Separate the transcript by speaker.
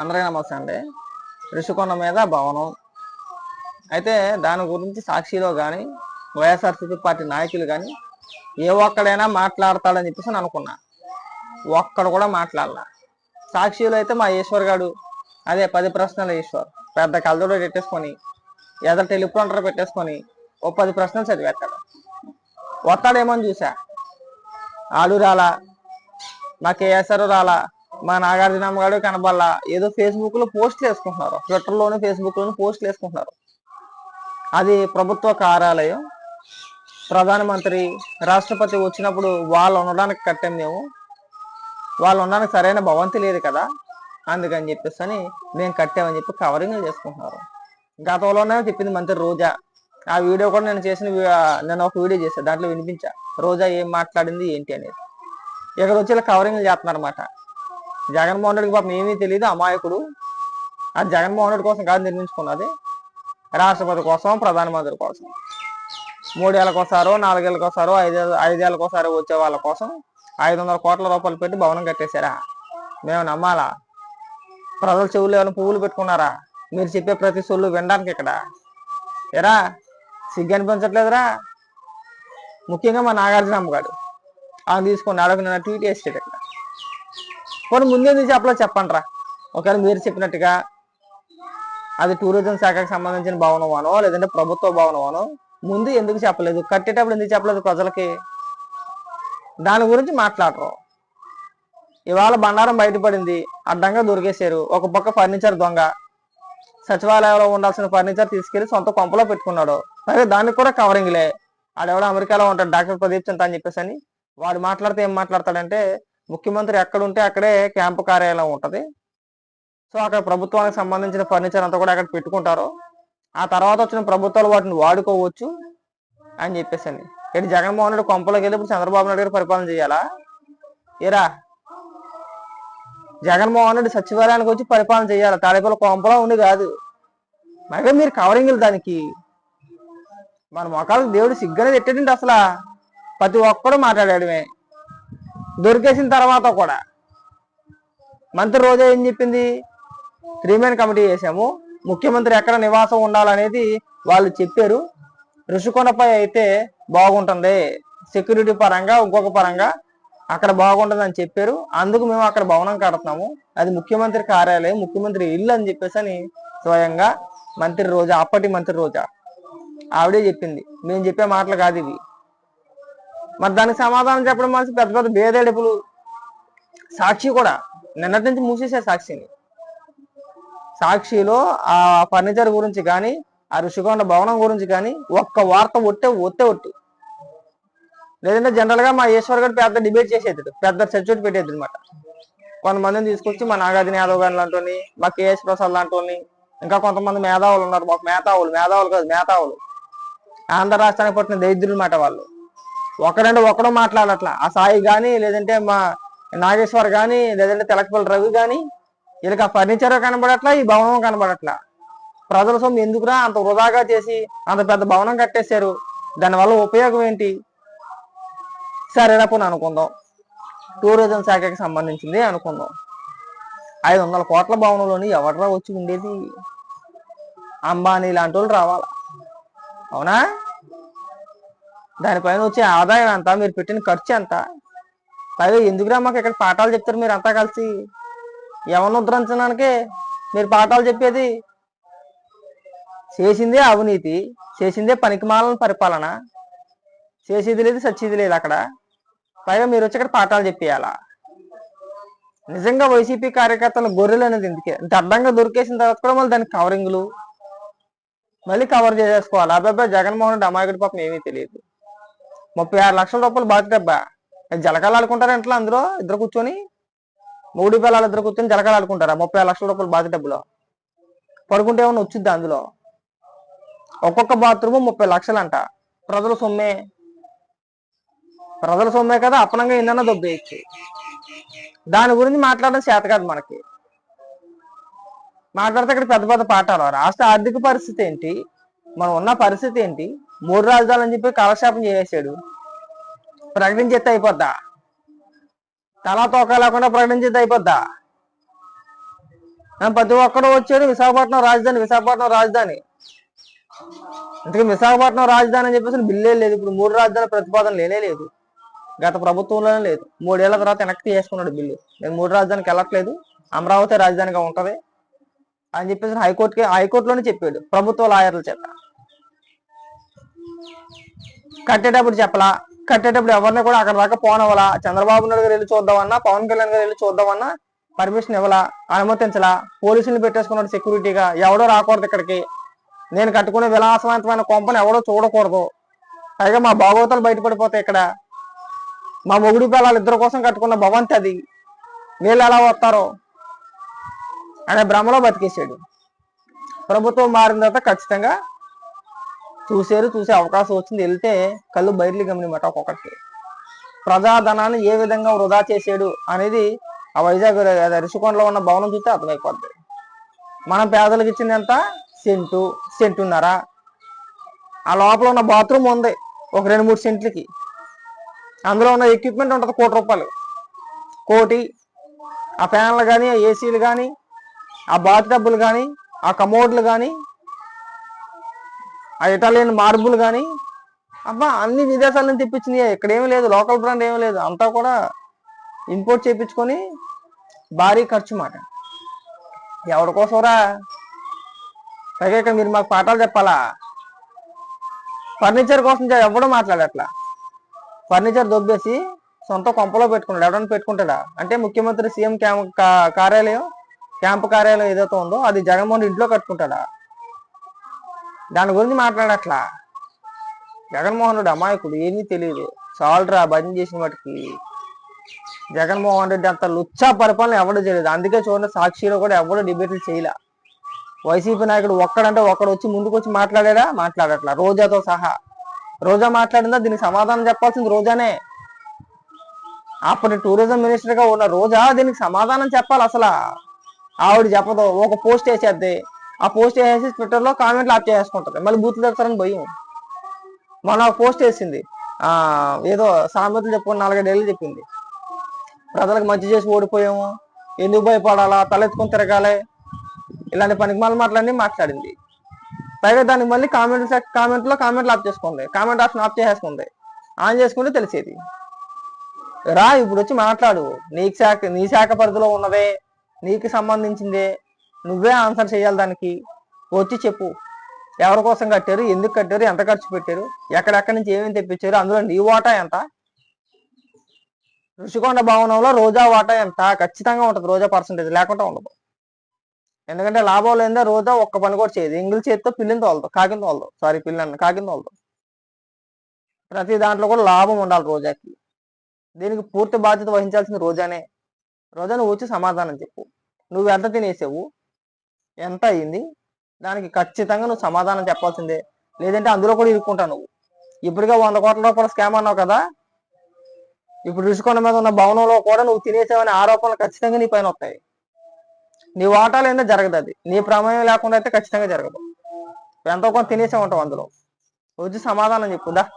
Speaker 1: అందరికీ నమస్తే అండి. ఋషికొండ మీద భవనం. అయితే దాని గురించి సాక్షిలో కానీ వైఎస్ఆర్సీపీ పార్టీ నాయకులు కానీ ఏ ఒక్కడైనా మాట్లాడతాడని చెప్పేసి నేను అనుకున్నా. ఒక్కడు కూడా మాట్లాడలా. సాక్షిలో అయితే మా ఈశ్వర్ గారు అదే పది ప్రశ్నల ఈశ్వర్. పెద్ద కలదోడు పెట్టేసుకొని ఎద టెలిప్రాంటర్ పెట్టేసుకొని ఓ పది ప్రశ్నలు చదివేస్తాడు. వస్తాడేమో అని చూసా. ఆడు రాలా మా కేఎస్ఆర్ రాలా మా నాగార్జున గారు కనబల్లా ఏదో ఫేస్బుక్లో పోస్ట్లు వేసుకుంటున్నారు ట్విట్టర్ లోను ఫేస్బుక్ లోను పోస్ట్లు వేసుకుంటున్నారు అది ప్రభుత్వ కార్యాలయం. ప్రధానమంత్రి రాష్ట్రపతి వచ్చినప్పుడు వాళ్ళు ఉండడానికి కట్టాం మేము. వాళ్ళు ఉండడానికి సరైన భవంతి లేదు కదా. అందుకని చెప్పేసి అని మేము కట్టామని చెప్పి కవరింగ్లు చేసుకుంటున్నారు. గతంలోనే చెప్పింది మంత్రి రోజా. ఆ వీడియో కూడా నేను చేసిన నేను ఒక వీడియో చేశాను దాంట్లో వినిపించా. రోజా ఏం మాట్లాడింది ఏంటి అనేది. ఇక్కడ వచ్చి ఇలా కవరింగ్లు చేస్తున్నారు అనమాట జగన్మోహన్ రెడ్డికి పాపం ఏమీ తెలియదు అమాయకుడు. అది జగన్మోహన్ రెడ్డి కోసం కాదు నిర్మించుకున్నది రాష్ట్రపతి కోసం ప్రధానమంత్రి కోసం. మూడేళ్ళకోసారో నాలుగేళ్ళకోసారో నాలుగేళ్ళకి ఒకసారో ఐదు వచ్చే వాళ్ళ కోసం ఐదు వందల కోట్ల రూపాయలు పెట్టి భవనం కట్టేశారా? మేము నమ్మాలా? ప్రజల చెవులు ఏమైనా పువ్వులు పెట్టుకున్నారా? మీరు చెప్పే ప్రతి సొల్లు వినడానికి ఇక్కడ ఎరా సిగ్గు అనిపించట్లేదురా? ముఖ్యంగా మా నాగార్జున అమ్మగాడు ఆయన తీసుకొని అడగ నిన్న ట్వీట్ చేసాడు ఇక్కడ ముందే నుంచి చెప్పలో? చెప్పండి రా ఒకవేళ మీరు చెప్పినట్టుగా అది టూరిజం శాఖకు సంబంధించిన భవనమానో లేదంటే ప్రభుత్వ భవనమానో ముందు ఎందుకు చెప్పలేదు? కట్టేటప్పుడు ఎందుకు చెప్పలేదు ప్రజలకి? దాని గురించి మాట్లాడరు. ఇవాళ బండారం బయటపడింది అడ్డంగా దొరికేశారు. ఒక పక్క ఫర్నిచర్ దొంగ. సచివాలయంలో ఉండాల్సిన ఫర్నిచర్ తీసుకెళ్ళి సొంత కొంపలో పెట్టుకున్నాడు. మరి దానికి కూడా కవరింగ్లే ఆడెవడో అమెరికాలో ఉంటాడు డాక్టర్ ప్రదీప్ చింత అని చెప్పేసి అని వాడు మాట్లాడితే ఏం మాట్లాడతాడంటే ముఖ్యమంత్రి ఎక్కడ ఉంటే అక్కడే క్యాంపు కార్యాలయం ఉంటుంది. సో అక్కడ ప్రభుత్వానికి సంబంధించిన ఫర్నిచర్ అంతా కూడా అక్కడ పెట్టుకుంటారు. ఆ తర్వాత వచ్చిన ప్రభుత్వాలు వాటిని వాడుకోవచ్చు అని చెప్పేసి అండి ఇటు జగన్మోహన్ రెడ్డి కొంపలోకి వెళ్ళి ఇప్పుడు చంద్రబాబు నాయుడు గారు పరిపాలన చేయాలా? ఏరా? జగన్మోహన్ రెడ్డి సచివాలయానికి వచ్చి పరిపాలన చేయాలి? తాడేపల్లి కొంపలో ఉండి కాదు. మరి మీరు కవరింగ్లు దానికి. మన మొక్కలకు దేవుడు సిగ్గనే పెట్టాడండి అసలు. ప్రతి ఒక్కడు మాట్లాడాడమే. దొరికేసిన తర్వాత కూడా మంత్రి రోజా ఏం చెప్పింది? త్రీ మెన్ కమిటీ చేశాము. ముఖ్యమంత్రి ఎక్కడ నివాసం ఉండాలనేది వాళ్ళు చెప్పారు. ఋషికొండపై అయితే బాగుంటుంది. సెక్యూరిటీ పరంగా ఇంకొక పరంగా అక్కడ బాగుంటుంది అని చెప్పారు. అందుకు మేము అక్కడ భవనం కడుతున్నాము. అది ముఖ్యమంత్రి కార్యాలయం ముఖ్యమంత్రి ఇల్లు అని చెప్పేసి అని స్వయంగా మంత్రి రోజా అప్పటి మంత్రి రోజా ఆవిడే చెప్పింది. మేము చెప్పే మాటలు కాదు ఇవి. మరి దానికి సమాధానం చెప్పడం మనిషి పెద్ద పెద్ద భేదేడుపులు సాక్షి కూడా నిన్నటి నుంచి మూసేశారు సాక్షిని. సాక్షిలో ఆ ఫర్నిచర్ గురించి కానీ ఆ ఋషికొండ భవనం గురించి కానీ ఒక్క వార్త ఒట్టే ఒత్తే ఒట్టి. లేదంటే జనరల్గా మా ఈశ్వర్ గారు పెద్ద డిబేట్ చేసేది. పెద్ద చర్చోటి పెట్టేది అనమాట కొంతమందిని తీసుకొచ్చి మా నాగార్జున యాదవ్ గారి లాంటి మా కేఎస్ ప్రసాద్ లాంటి ఇంకా కొంతమంది మేధావులు ఉన్నారు. మాకు మేధావులు మేధావులు కాదు మేధావులు. ఆంధ్ర రాష్ట్రానికి పట్టిన దరిద్రులు మాట వాళ్ళు. ఒకడంటే ఒకడు మాట్లాడట్లా. ఆ సాయి కానీ లేదంటే మా నాగేశ్వర్ కానీ లేదంటే తెలకపల్లి రవి కానీ వీళ్ళకి ఆ ఫర్నిచర్ కనబడట్లా ఈ భవనం కనబడట్లా. ప్రజల సొమ్ము ఎందుకురా అంత వృధాగా చేసి అంత పెద్ద భవనం కట్టేశారు? దానివల్ల ఉపయోగం ఏంటి? సరేనప్పుడు అనుకుందాం. టూరిజం శాఖకి సంబంధించింది అనుకుందాం. ఐదు వందల కోట్ల భవనంలోని ఎవడరా వచ్చి ఉండేది? అంబానీ లాంటి వాళ్ళు రావాలా? అవునా? దానిపైన వచ్చే ఆదాయం ఎంత? మీరు పెట్టిన ఖర్చు ఎంత? పైగా ఎందుకురా మాకు ఇక్కడ పాఠాలు చెప్తారు మీరు అంతా కలిసి? ఎవరిని ఉద్ధరించడానికి మీరు పాఠాలు చెప్పేది? చేసిందే అవినీతి చేసిందే పనికిమాలని పరిపాలన చేసేది లేదు సచ్చేది లేదు అక్కడ. పైగా మీరు వచ్చి ఇక్కడ పాఠాలు చెప్పేయాలా? నిజంగా వైసీపీ కార్యకర్తలు గొర్రెలు అనేది ఎందుకే? ఇంత అడ్డంగా దొరికేసిన తర్వాత కూడా మళ్ళీ దానికి కవరింగ్లు మళ్ళీ కవర్ చేసేసుకోవాలి. అబ్బాయి జగన్మోహన్ రెడ్డి అమాయకుడి పాపం ఏమీ తెలియదు. ముప్పై ఆరు లక్షల రూపాయలు బాధ్యత డబ్బా జలకాలు ఆడుకుంటారా ఇంట్లో అందులో ఇద్దరు కూర్చొని? మూడు పిల్లలు ఇద్దరు కూర్చొని జలకాలు ఆడుకుంటారా? ముప్పై ఆరు లక్షల రూపాయలు బాధ్యత డబ్బులో పడుకుంటే ఏమన్నా వచ్చిద్ది అందులో? ఒక్కొక్క బాత్రూమ్ ముప్పై లక్షలు అంట ప్రజల సొమ్మే. ప్రజల సొమ్మే కదా అప్పనంగా ఏందన్నా దొబ్బేయచ్చు దాని గురించి మాట్లాడడం చేత కాదు మనకి. మాట్లాడితే ఇక్కడ పెద్ద పెద్ద పాఠాలు. రాష్ట్ర ఆర్థిక పరిస్థితి ఏంటి? మనం ఉన్న పరిస్థితి ఏంటి? మూడు రాజధానులు అని చెప్పి కాలక్షేపం చేసేసాడు. ప్రకటించేస్తే అయిపోద్దా? తలా తోక లేకుండా ప్రకటించేస్తే అయిపోద్దా? ప్రతి ఒక్కడు వచ్చాడు విశాఖపట్నం రాజధాని విశాఖపట్నం రాజధాని. అందుకే విశాఖపట్నం రాజధాని అని చెప్పేసి బిల్లే లేదు. ఇప్పుడు మూడు రాజధాని ప్రతిపాదన లేనే లేదు. గత ప్రభుత్వంలోనే లేదు. మూడేళ్ళ తర్వాత వెనక్కి చేసుకున్నాడు బిల్లు. నేను మూడు రాజధానికి వెళ్ళట్లేదు. అమరావతి రాజధానిగా ఉంటది అని చెప్పేసి హైకోర్టుకి హైకోర్టులోనే చెప్పాడు ప్రభుత్వ లాయర్ల చేత. కట్టేటప్పుడు చెప్పలా. కట్టేటప్పుడు ఎవరిని కూడా అక్కడ దాకా పోనవలా చంద్రబాబు నాయుడు గారు వెళ్ళి చూద్దామన్నా పవన్ కళ్యాణ్ గారు వెళ్ళి చూద్దామన్నా పర్మిషన్ ఇవ్వలా అనుమతించలా. పోలీసులు పెట్టేసుకున్నాడు సెక్యూరిటీగా. ఎవడో రాకూడదు ఇక్కడికి. నేను కట్టుకునే విలాసవంతమైన కొంపను ఎవడో చూడకూడదు. పైగా మా భాగవతాలు బయటపడిపోతాయి ఇక్కడ. మా మొగుడి పిల్లలు ఇద్దరు కోసం కట్టుకున్న భవంతి అది. వీళ్ళు ఎలా వస్తారో? అనే భ్రమలో బతికేసాడు ప్రభుత్వం మారిన తర్వాత ఖచ్చితంగా చూసారు చూసే అవకాశం వచ్చింది. వెళ్తే కళ్ళు బయర్లు గమనిమాట ఒక్కొక్కటి ప్రజాధనాన్ని ఏ విధంగా వృధా చేసాడు అనేది ఆ వైజాగ్ అరిసికొండలో ఉన్న భవనం చూస్తే అర్థమైపోద్ది. మనం పేదలకు ఇచ్చింది ఎంత? సెంటు సెంటున్నర. ఆ లోపల ఉన్న బాత్రూమ్ ఉంది ఒక రెండు మూడు సెంట్లకి. అందులో ఉన్న ఎక్విప్మెంట్ ఉంటుంది కోటి రూపాయలు. కోటి ఆ ఫ్యాన్లు కానీ ఆ ఏసీలు కానీ ఆ బాత్ టబ్బులు కానీ ఆ కమోడ్లు కానీ ఆ ఇటాలియన్ మార్బుల్ కానీ అబ్బా అన్ని విదేశాల నుంచి తెప్పించినాయి. ఇక్కడేమీ లేదు లోకల్ బ్రాండ్ ఏమీ లేదు. అంతా కూడా ఇంపోర్ట్ చేయించుకొని భారీ ఖర్చు మాట. ఎవరి కోసంరా పైగా ఇక్కడ మీరు మాకు పాఠాలు చెప్పాలా? ఫర్నిచర్ కోసం ఎవడో మాట్లాడట్లా? ఫర్నిచర్ దొబ్బేసి సొంత కొంపలో పెట్టుకున్నాడు. ఎవడన్నా పెట్టుకుంటాడా? అంటే ముఖ్యమంత్రి సీఎం క్యాంప్ కార్యాలయం క్యాంపు కార్యాలయం ఏదైతే ఉందో అది జగన్మోహన్ ఇంట్లో కట్టుకుంటాడా? దాని గురించి మాట్లాడట్లా? జగన్మోహన్ రెడ్డి అమాయకుడు ఏమీ తెలియదు. చాలరా బంద్ చేసిన వాటికి. జగన్మోహన్ రెడ్డి అంత లుచ్చా పరిపాలన ఎవడు చేయలేదు. అందుకే చూడండి సాక్షిలో కూడా ఎవడు డిబేట్లు చేయలే. వైసీపీ నాయకుడు ఒక్కడంటే ఒక్కడు వచ్చి ముందుకు వచ్చి మాట్లాడాడా? మాట్లాడట్లా. రోజాతో సహా. రోజా మాట్లాడిందా? దీనికి సమాధానం చెప్పాల్సింది రోజానే. అప్పటి టూరిజం మినిస్టర్గా ఉన్న రోజా దీనికి సమాధానం చెప్పాలి అసలు. ఆవిడ చెప్పదు. ఒక పోస్ట్ వేసేద్ది. ఆ పోస్ట్ వేసేసి ట్విట్టర్లో కామెంట్లు ఆప్ చేసుకుంటది మళ్ళీ బూత్ తెస్తారని భయం. మన పోస్ట్ వేసింది. ఆ ఏదో సామెతలు చెప్పుకుని నాలుగైదేళ్ళు చెప్పింది. ప్రజలకు మంచి చేసి ఓడిపోయాము. ఎందుకు భయపడాలా? తలెత్తుకొని తిరగాలి. ఇలాంటి పనికి మళ్ళీ మాటలన్నీ మాట్లాడింది. పైగా దానికి మళ్ళీ కామెంట్ కామెంట్లో కామెంట్లు ఆఫ్ చేసుకుంది. కామెంట్ ఆప్షన్ ఆఫ్ చేసేసుకుంది. ఆన్ చేసుకుంటే తెలిసేది. రా ఇప్పుడు వచ్చి మాట్లాడు. నీకు శాఖ నీ శాఖ పరిధిలో ఉన్నదే. నీకు సంబంధించిందే. నువ్వే ఆన్సర్ చేయాలి దానికి. వచ్చి చెప్పు. ఎవరి కోసం కట్టారు? ఎందుకు కట్టారు? ఎంత ఖర్చు పెట్టారు? ఎక్కడెక్కడి నుంచి ఏమేమి తెప్పించారు? అందులో నీ వాటా ఎంత? ఋషికొండ భవనంలో రోజా వాటా ఎంత? ఖచ్చితంగా ఉంటుంది. రోజా పర్సంటేజ్ లేకుండా ఉండదు. ఎందుకంటే లాభం లేదా రోజా ఒక్క పని కూడా చేయదు. ఎంగిల్ చేతితో పిల్లిని తోలదు కాకిని తోలదు సారీ పిల్లని కాకిని తోలదు ప్రతి దాంట్లో కూడా లాభం ఉండాలి రోజాకి. దీనికి పూర్తి బాధ్యత వహించాల్సింది రోజానే. రోజా నువ్వు వచ్చి సమాధానం చెప్పు. నువ్వు ఎంత తినేసావు? ఎంత అయింది దానికి ఖచ్చితంగా నువ్వు సమాధానం చెప్పాల్సిందే. లేదంటే అందులో కూడా ఇరుక్కుంటావు నువ్వు. ఇప్పటికే వంద కోట్ల రూపాయల స్కామ్ అన్నావు కదా? ఇప్పుడు రుషికొండ మీద ఉన్న భవనంలో కూడా నువ్వు తినేసావనే ఆరోపణలు ఖచ్చితంగా నీ పైన వస్తాయి. నీ వాటాలు ఏందో జరగదు అది. నీ ప్రమేయం లేకుండా అయితే ఖచ్చితంగా జరగదు. ఎంతో కొంత తినేసే ఉంటావు అందులో. వచ్చి సమాధానం చెప్పుదా